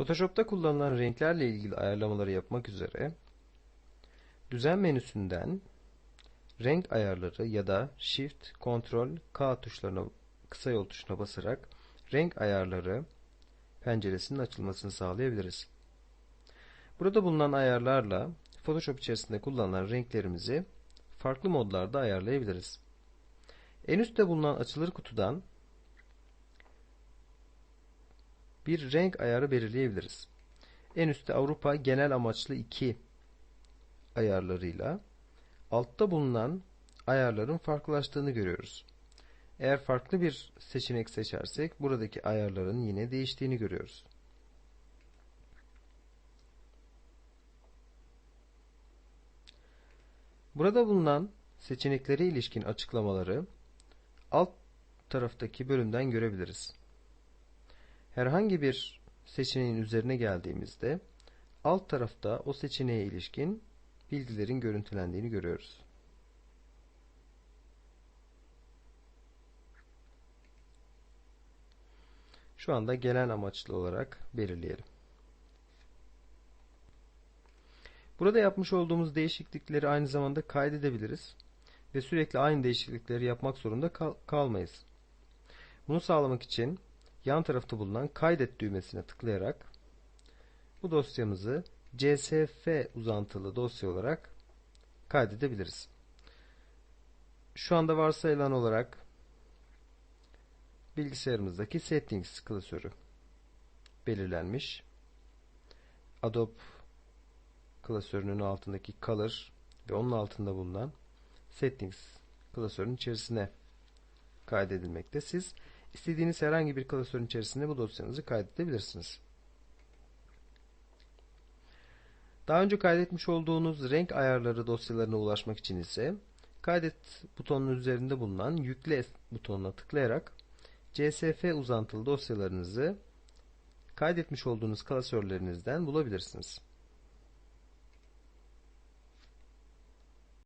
Photoshop'ta kullanılan renklerle ilgili ayarlamaları yapmak üzere düzen menüsünden renk ayarları ya da Shift, Ctrl, K tuşlarına kısa yol tuşuna basarak renk ayarları penceresinin açılmasını sağlayabiliriz. Burada bulunan ayarlarla Photoshop içerisinde kullanılan renklerimizi farklı modlarda ayarlayabiliriz. En üstte bulunan açılır kutudan bir renk ayarı belirleyebiliriz. En üstte Avrupa genel amaçlı 2 ayarlarıyla altta bulunan ayarların farklılaştığını görüyoruz. Eğer farklı bir seçenek seçersek buradaki ayarların yine değiştiğini görüyoruz. Burada bulunan seçeneklere ilişkin açıklamaları alt taraftaki bölümden görebiliriz. Herhangi bir seçeneğin üzerine geldiğimizde alt tarafta o seçeneğe ilişkin bilgilerin görüntülendiğini görüyoruz. Şu anda gelen amaçlı olarak belirleyelim. Burada yapmış olduğumuz değişiklikleri aynı zamanda kaydedebiliriz ve sürekli aynı değişiklikleri yapmak zorunda kal kalmayız. Bunu sağlamak için yan tarafta bulunan kaydet düğmesine tıklayarak bu dosyamızı CSF uzantılı dosya olarak kaydedebiliriz. Şu anda varsayılan olarak bilgisayarımızdaki settings klasörü belirlenmiş. Adobe klasörünün altındaki color ve onun altında bulunan settings klasörün içerisine kaydedilmekte. Siz istediğiniz herhangi bir klasörün içerisinde bu dosyanızı kaydedebilirsiniz. Daha önce kaydetmiş olduğunuz renk ayarları dosyalarına ulaşmak için ise kaydet butonunun üzerinde bulunan yükle butonuna tıklayarak CSF uzantılı dosyalarınızı kaydetmiş olduğunuz klasörlerinizden bulabilirsiniz.